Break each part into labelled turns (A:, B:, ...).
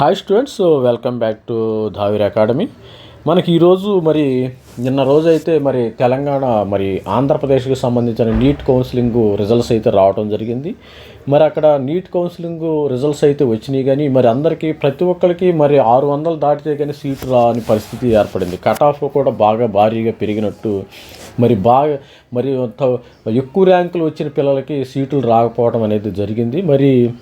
A: Hi students welcome back to Dhavir academy మనకి ఈరోజు మరి నిన్న రోజైతే మరి తెలంగాణ మరి ఆంధ్రప్రదేశ్కి సంబంధించిన నీట్ కౌన్సిలింగ్ రిజల్ట్స్ అయితే రావడం జరిగింది. మరి అక్కడ నీట్ కౌన్సిలింగ్ రిజల్ట్స్ అయితే వచ్చినాయి కానీ మరి అందరికీ ప్రతి ఒక్కరికి మరి ఆరు వందలు దాటితే కానీ సీటు రాని పరిస్థితి ఏర్పడింది. కట్ ఆఫ్ కూడా బాగా భారీగా పెరిగినట్టు మరి బాగా మరి త- ఎక్కువ ర్యాంకులు వచ్చిన పిల్లలకి సీట్లు రాకపోవడం అనేది జరిగింది. మరి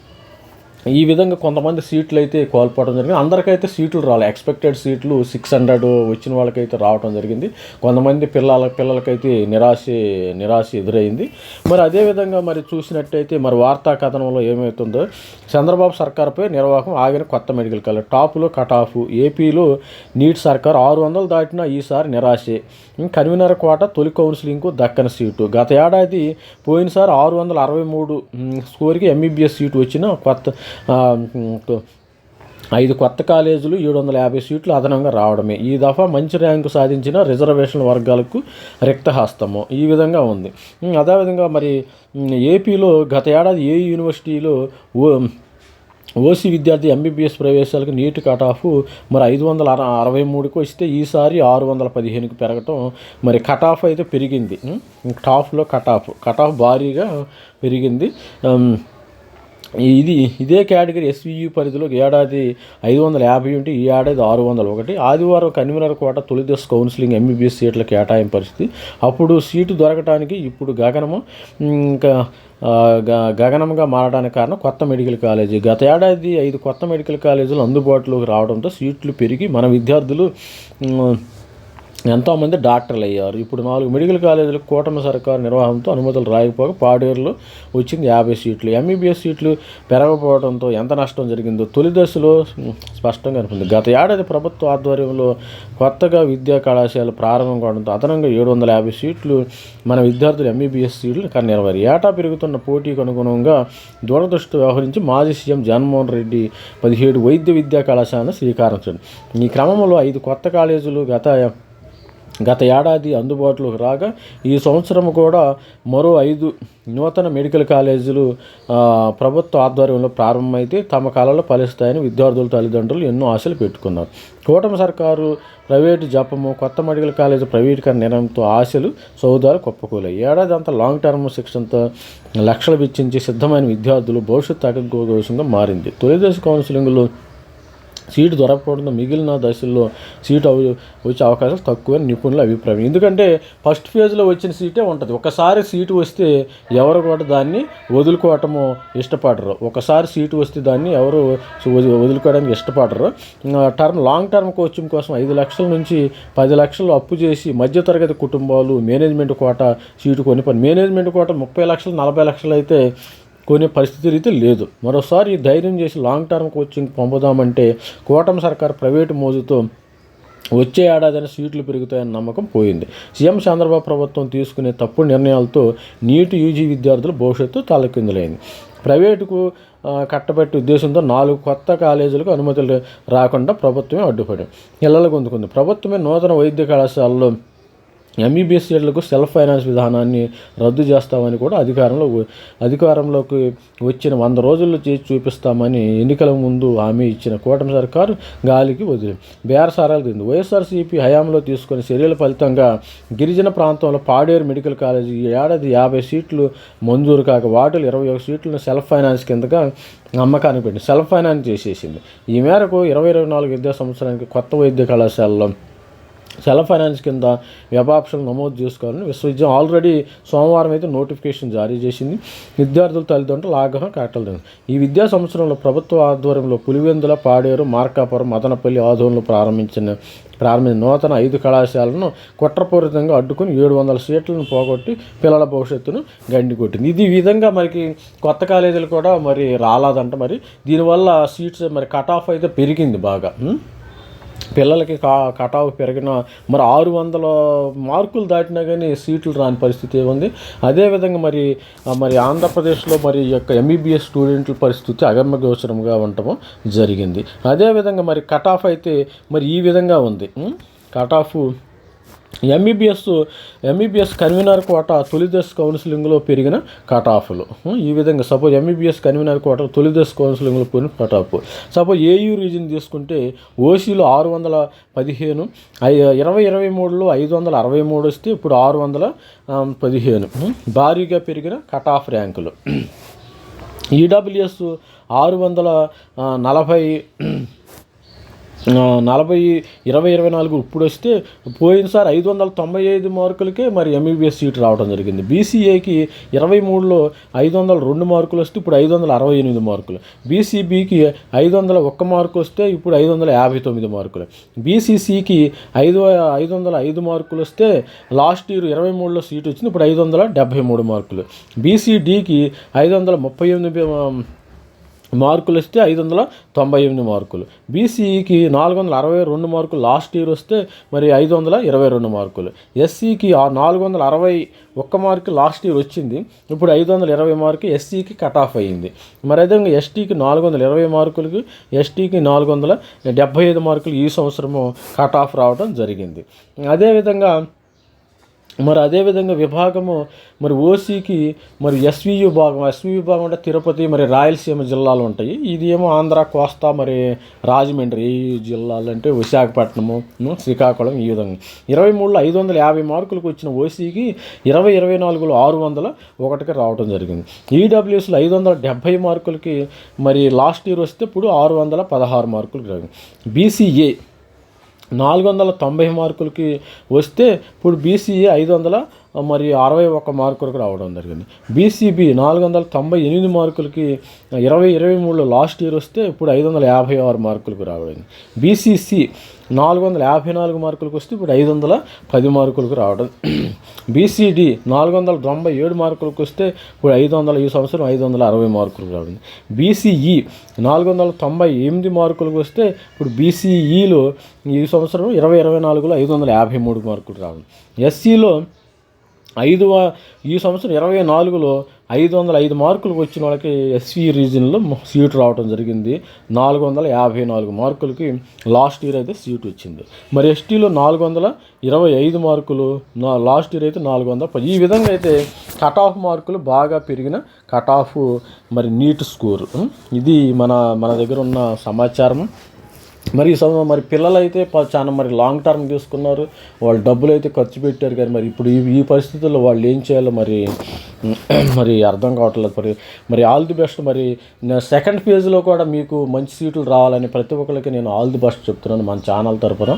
A: ఈ విధంగా కొంతమంది సీట్లు అయితే కోల్పోవడం జరిగింది. అందరికైతే సీట్లు రాలే. ఎక్స్పెక్టెడ్ సీట్లు సిక్స్ హండ్రెడ్ వచ్చిన వాళ్ళకైతే రావడం జరిగింది. కొంతమంది పిల్లల పిల్లలకైతే నిరాశ నిరాశ ఎదురైంది. మరి అదేవిధంగా మరి చూసినట్టయితే మరి వార్తా కథనంలో ఏమవుతుందో చంద్రబాబు సర్కార్పై నిర్వాహకం ఆగిన కొత్త మెడికల్ కాలేజ్ టాప్లో కట్ ఆఫ్ ఏపీలో నీట్ సర్కార్ ఆరు వందలు దాటినా ఈసారి నిరాశే. కన్వీనర్ కోట తొలి కౌన్సిలింగ్కు దక్కని సీటు. గత ఏడాది పోయినసారి ఆరు వందల అరవై మూడు స్కోర్కి ఎంబీబీఎస్ సీటు వచ్చిన కొత్త ఐదు కొత్త కాలేజీలు ఏడు వందల యాభై సీట్లు అదనంగా రావడమే. ఈ దఫా మంచి ర్యాంకు సాధించిన రిజర్వేషన్ వర్గాలకు రిక్తహస్తము. ఈ విధంగా ఉంది. అదేవిధంగా మరి ఏపీలో గత ఏడాది ఏ యూనివర్సిటీలో ఓ ఓసీ విద్యార్థి ఎంబీబీఎస్ ప్రవేశాలకు నీట్ కట్ ఆఫ్ మరి ఐదు వందల అరవై మూడుకు వస్తే ఈసారి ఆరు వందల పదిహేనుకి పెరగటం మరి కట్ ఆఫ్ అయితే పెరిగింది. టాఫ్లో టాప్లో కట్ ఆఫ్ కట్ ఆఫ్ భారీగా పెరిగింది. ఇది ఇదే కేటగిరీ ఎస్వియు పరిధిలో ఏడాది ఐదు వందల యాభై ఉంటే ఈ ఏడాది ఆరు వందల. ఒకటి ఆదివారం కన్వీనర్ కోట తొలి దశ కౌన్సిలింగ్ ఎంబీబీఎస్ సీట్ల కేటాయింపు పరిస్థితి. అప్పుడు సీటు దొరకటానికి ఇప్పుడు గగనము ఇంకా గ- గగనంగా మారడానికి కారణం కొత్త మెడికల్ కాలేజీ. గత ఏడాది ఐదు కొత్త మెడికల్ కాలేజీలు అందుబాటులోకి రావడంతో సీట్లు పెరిగి మన విద్యార్థులు ఎంతోమంది డాక్టర్లు అయ్యారు. ఇప్పుడు నాలుగు మెడికల్ కాలేజీలకు కూటమి సర్కారు నిర్వాహంతో అనుమతులు రాయకపోగా పాడేరులో వచ్చింది యాభై సీట్లు. ఎంబీబీఎస్ సీట్లు పెరగకపోవడంతో ఎంత నష్టం జరిగిందో తొలి దశలో స్పష్టంగా అనిపించింది. గత ఏడాది ప్రభుత్వ ఆధ్వర్యంలో కొత్తగా విద్యా కళాశాల ప్రారంభం కావడంతో అదనంగా ఏడు వందల యాభై సీట్లు మన విద్యార్థులు ఎంబీబీఎస్ సీట్లు కన్నేరవారు ఏటా పెరుగుతున్న పోటీకి అనుగుణంగా దూరదృష్టి వ్యవహరించి మాజీ సీఎం జగన్మోహన్ రెడ్డి పదిహేడు వైద్య విద్యా కళాశాలను శ్రీకారం ఈ క్రమంలో ఐదు కొత్త కాలేజీలు గత గత ఏడాది అందుబాటులోకి రాగా ఈ సంవత్సరం కూడా మరో ఐదు నూతన మెడికల్ కాలేజీలు ప్రభుత్వ ఆధ్వర్యంలో ప్రారంభమైతే తమ కళలు ఫలిస్తాయని విద్యార్థుల తల్లిదండ్రులు ఎన్నో ఆశలు పెట్టుకున్నారు. కూటమి సర్కారు ప్రైవేటు జపము కొత్త మెడికల్ కాలేజీ ప్రైవేటీకరణ నిర్ణయంతో ఆశలు సౌదాలు కుప్పకూలాయి. ఏడాది అంతా లాంగ్ టర్మ్ శిక్షణతో లక్షలు వెచ్చించి సిద్ధమైన విద్యార్థులు భవిష్యత్తు అగకోసంగా మారింది. తొలిదశ కౌన్సిలింగ్లో సీటు దొరకకపోవడంతో మిగిలిన దశల్లో సీటు వచ్చే అవకాశాలు తక్కువని నిపుణుల అభిప్రాయం. ఎందుకంటే ఫస్ట్ ఫేజ్లో వచ్చిన సీటే ఉంటుంది. ఒకసారి సీటు వస్తే ఎవరు కూడా దాన్ని వదులుకోవటము ఇష్టపడరు. ఒకసారి సీటు వస్తే దాన్ని ఎవరు వదులుకోవడానికి ఇష్టపడరు. టర్మ్ లాంగ్ టర్మ్ కోచింగ్ కోసం ఐదు లక్షల నుంచి పది లక్షలు అప్పు చేసి మధ్యతరగతి కుటుంబాలు మేనేజ్మెంట్ కోట సీటు కొని పని. మేనేజ్మెంట్ కోట ముప్పై లక్షలు నలభై లక్షలు అయితే కొనే పరిస్థితి అయితే లేదు. మరోసారి ధైర్యం చేసి లాంగ్ టర్మ్ కోచింగ్ పంపుదామంటే కూటమి సర్కార్ ప్రైవేటు మోజుతో వచ్చే ఏడాదిన సీట్లు పెరుగుతాయన్న నమ్మకం పోయింది. సీఎం చంద్రబాబు ప్రభుత్వం తీసుకునే తప్పుడు నిర్ణయాలతో నీటి యూజీ విద్యార్థుల భవిష్యత్తు తలకిందులైంది. ప్రైవేటుకు కట్టబెట్టే ఉద్దేశంతో నాలుగు కొత్త కాలేజీలకు అనుమతులు రాకుండా ప్రభుత్వమే అడ్డుపడింది. ఇళ్ళలో అందుకుంది ప్రభుత్వమే నూతన వైద్య కళాశాలలో ఎంబీబీఎస్ సీట్లకు సెల్ఫ్ ఫైనాన్స్ విధానాన్ని రద్దు చేస్తామని కూడా అధికారంలో అధికారంలోకి వచ్చిన వంద రోజుల్లో చేసి చూపిస్తామని ఎన్నికల ముందు హామీ ఇచ్చిన కూటమి సర్కారు గాలికి వదిలి బేరసారాలు తింది. వైఎస్ఆర్సీపీ హయాంలో తీసుకున్న చర్యల ఫలితంగా గిరిజన ప్రాంతంలో పాడేరు మెడికల్ కాలేజీ ఈ ఏడాది యాభై సీట్లు మంజూరు కాక వాటిలో ఇరవై ఒక సీట్లను సెల్ఫ్ ఫైనాన్స్ కిందగా అమ్మకానికి పెట్టింది. సెల్ఫ్ ఫైనాన్స్ చేసేసింది. ఈ మేరకు ఇరవై ఇరవై నాలుగు విద్యా సంవత్సరానికి కొత్త వైద్య కళాశాలలో సెల్ఫ్ ఫైనాన్స్ కింద వెబ్ ఆప్షన్ నమోదు చేసుకోవాలని విశ్వవిద్యాలయం ఆల్రెడీ సోమవారం అయితే నోటిఫికేషన్ జారీ చేసింది. విద్యార్థుల తల్లిదండ్రులు ఆగ్రహం కట్టలేదు ఈ విద్యా సంవత్సరంలో ప్రభుత్వ ఆధ్వర్యంలో పులివెందుల పాడేరు మార్కాపురం మదనపల్లి ఆధ్వర్యంలో ప్రారంభించిన ప్రారంభించిన నూతన ఐదు కళాశాలను కుట్రపూరితంగా అడ్డుకుని ఏడు వందల సీట్లను పోగొట్టి పిల్లల భవిష్యత్తును గండి కొట్టింది. ఇది విధంగా మనకి కొత్త కాలేజీలు కూడా మరి రాలేదంట మరి. దీనివల్ల సీట్స్ మరి కట్ ఆఫ్ అయితే పెరిగింది బాగా. పిల్లలకి కా కటాఫ్ పెరిగిన మరి ఆరు వందల మార్కులు దాటినా కానీ సీట్లు రాని పరిస్థితి ఉంది అదేవిధంగా మరి మరి ఆంధ్రప్రదేశ్లో మరి యొక్క ఎంబీబీఎస్ స్టూడెంట్ల పరిస్థితి అగమ్య గోచరంగా ఉండటం జరిగింది. అదేవిధంగా మరి కటాఫ్ అయితే మరి ఈ విధంగా ఉంది. Cutoff MBBS MBBS convener quota తొలిదశ కౌన్సిలింగ్లో పెరిగిన కట్ ఆఫ్లు ఈ విధంగా సపోజ్ ఎంబీబీఎస్ కన్వీనర్ కోట తొలిదశ కౌన్సిలింగ్లో పెరిగిన cut off suppose AU region తీసుకుంటే ఓసీలో ఆరు వందల పదిహేను ఇరవై ఇరవై మూడులో ఐదు వందల అరవై మూడు వస్తే ఇప్పుడు ఆరు వందల పదిహేను. Hmm, భారీగా పెరిగిన కట్ ఆఫ్ ర్యాంకులు ఈడబ్ల్యూఎస్ ఆరు వందల నలభై నలభై ఇరవై ఇరవై నాలుగు ఇప్పుడు వస్తే పోయినసారి ఐదు వందల తొంభై ఐదు మార్కులకే మరి ఎంబీబీఎస్ సీట్ రావడం జరిగింది. బీసీఏకి ఇరవై మూడులో ఐదు వందల రెండు మార్కులు వస్తే ఇప్పుడు ఐదు వందల అరవై ఎనిమిది మార్కులు. బీసీబీకి ఐదు వందల ఒక్క మార్కు వస్తే ఇప్పుడు ఐదు వందల యాభై తొమ్మిది మార్కులు. బీసీసీకి ఐదు ఐదు వందల ఐదు మార్కులు వస్తే లాస్ట్ ఇయర్ ఇరవై మూడులో సీట్ వచ్చింది ఇప్పుడు ఐదు వందల డెబ్భై మూడు మార్కులు. బీసీడీకి ఐదు వందల ముప్పై ఎనిమిది మార్కులు వస్తే ఐదు వందల తొంభై ఎనిమిది మార్కులు. బీసీఈకి నాలుగు వందల అరవై రెండు మార్కులు లాస్ట్ ఇయర్ వస్తే మరి ఐదు వందల ఇరవై రెండు మార్కులు. ఎస్సీకి నాలుగు వందల అరవై ఒక్క మార్కు లాస్ట్ ఇయర్ వచ్చింది. ఇప్పుడు ఐదు వందల ఇరవై మార్కు ఎస్సీకి కట్ ఆఫ్ అయ్యింది. మరి అదేవిధంగా ఎస్టీకి నాలుగు వందల ఇరవై మార్కులకి ఎస్టీకి నాలుగు వందల డెబ్బై ఐదు మార్కులు ఈ సంవత్సరము కట్ ఆఫ్ రావడం జరిగింది. అదేవిధంగా మరి అదేవిధంగా విభాగము మరి ఓసీకి మరి ఎస్వి భాగం ఎస్వి విభాగం అంటే తిరుపతి మరి రాయలసీమ జిల్లాలు ఉంటాయి. ఇది ఏమో ఆంధ్ర కోస్తా మరి రాజమండ్రి ఈ జిల్లాలు అంటే విశాఖపట్నము శ్రీకాకుళం ఈ విధంగా. ఇరవై మూడులో ఐదు వందల యాభై మార్కులకు వచ్చిన ఓసీకి ఇరవై ఇరవై నాలుగులో ఆరు వందల ఒకటికి రావడం జరిగింది. ఈడబ్ల్యూఎస్లో ఐదు వందల డెబ్భై మార్కులకి మరి లాస్ట్ ఇయర్ వస్తే ఇప్పుడు ఆరు వందల పదహారు మార్కులు బీసీఏ నాలుగు వందల తొంభై మార్కులకి వస్తే ఇప్పుడు బీసీఏ ఐదు వందల మరి అరవై ఒక్క మార్కులకు రావడం జరిగింది. బీసీబీ నాలుగు వందల తొంభై ఎనిమిది మార్కులకి ఇరవై ఇరవై మూడులో లాస్ట్ ఇయర్ వస్తే ఇప్పుడు ఐదు వందల యాభై ఆరు మార్కులకు రావడం. బీసీసీ నాలుగు వందల యాభై నాలుగు మార్కులకు వస్తే ఇప్పుడు ఐదు వందల పది మార్కులకు రావడం. బీసీడి నాలుగు వందల తొంభై ఏడు మార్కులకు వస్తే ఇప్పుడు ఐదు వందల ఈ సంవత్సరం ఐదు వందల అరవై మార్కులకు రావడం. బీసీఈ నాలుగు వందల తొంభై ఎనిమిది మార్కులకు వస్తే ఇప్పుడు బీసీఈలో ఈ సంవత్సరం ఇరవై ఇరవై నాలుగులో ఐదు వందల యాభై మూడు మార్కులు రావడం. ఎస్సీలో ఐదు ఈ సంవత్సరం ఇరవై నాలుగులో ఐదు వందల ఐదు మార్కులు వచ్చిన వాళ్ళకి ఎస్వి రీజన్లో సీటు రావడం జరిగింది. నాలుగు వందల యాభై నాలుగు మార్కులకి లాస్ట్ ఇయర్ అయితే సీట్ వచ్చింది. మరి ఎస్టీలో నాలుగు వందల ఇరవై ఐదు మార్కులు నా లాస్ట్ ఇయర్ అయితే నాలుగు వందల పది. ఈ విధంగా అయితే కట్ ఆఫ్ మార్కులు బాగా పెరిగిన కట్ ఆఫ్ మరి నీట్ స్కోర్. ఇది మన మన దగ్గర ఉన్న సమాచారం. మరి ఈ మరి పిల్లలు అయితే ప- చాలా మరి లాంగ్ టర్మ్ తీసుకున్నారు. వాళ్ళు డబ్బులు అయితే ఖర్చు పెట్టారు కానీ మరి ఇప్పుడు ఈ ఈ పరిస్థితుల్లో వాళ్ళు ఏం చేయాలో మరి మరి అర్థం కావట్లేదు. మరి మరి ఆల్ ది బెస్ట్ మరి. సెకండ్ ఫేజ్లో కూడా మీకు మంచి సీట్లు రావాలని ప్రతి ఒక్కరికి నేను ఆల్ ది బెస్ట్ చెప్తున్నాను మన ఛానల్ తరపున.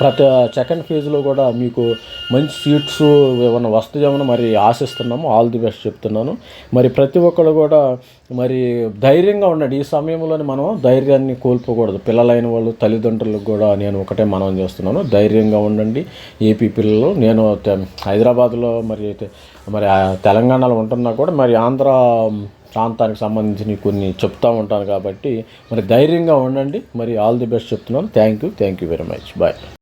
A: ప్రతి సెకండ్ ఫేజ్లో కూడా మీకు మంచి సీట్స్ ఏమైనా వస్తాయేమో మరి ఆశిస్తున్నాము. ఆల్ ది బెస్ట్ చెప్తున్నాను. మరి ప్రతి ఒక్కరు కూడా మరి ధైర్యంగా ఉండండి. ఈ సమయంలోనే మనం ధైర్యాన్ని కోల్పోకూడదు. పిల్లలైన వాళ్ళు తల్లిదండ్రులకు కూడా నేను ఒకటే మనం చేస్తున్నాను. ధైర్యంగా ఉండండి. ఏపీ పిల్లలు నేను హైదరాబాద్లో మరి అయితే మరి తెలంగాణలో ఉంటున్నా కూడా మరి ఆంధ్ర ప్రాంతానికి సంబంధించినవి కొన్ని చెప్తా ఉంటాను కాబట్టి మరి ధైర్యంగా ఉండండి. మరి ఆల్ ది బెస్ట్ చెప్తున్నాను. Thank you thank you very much bye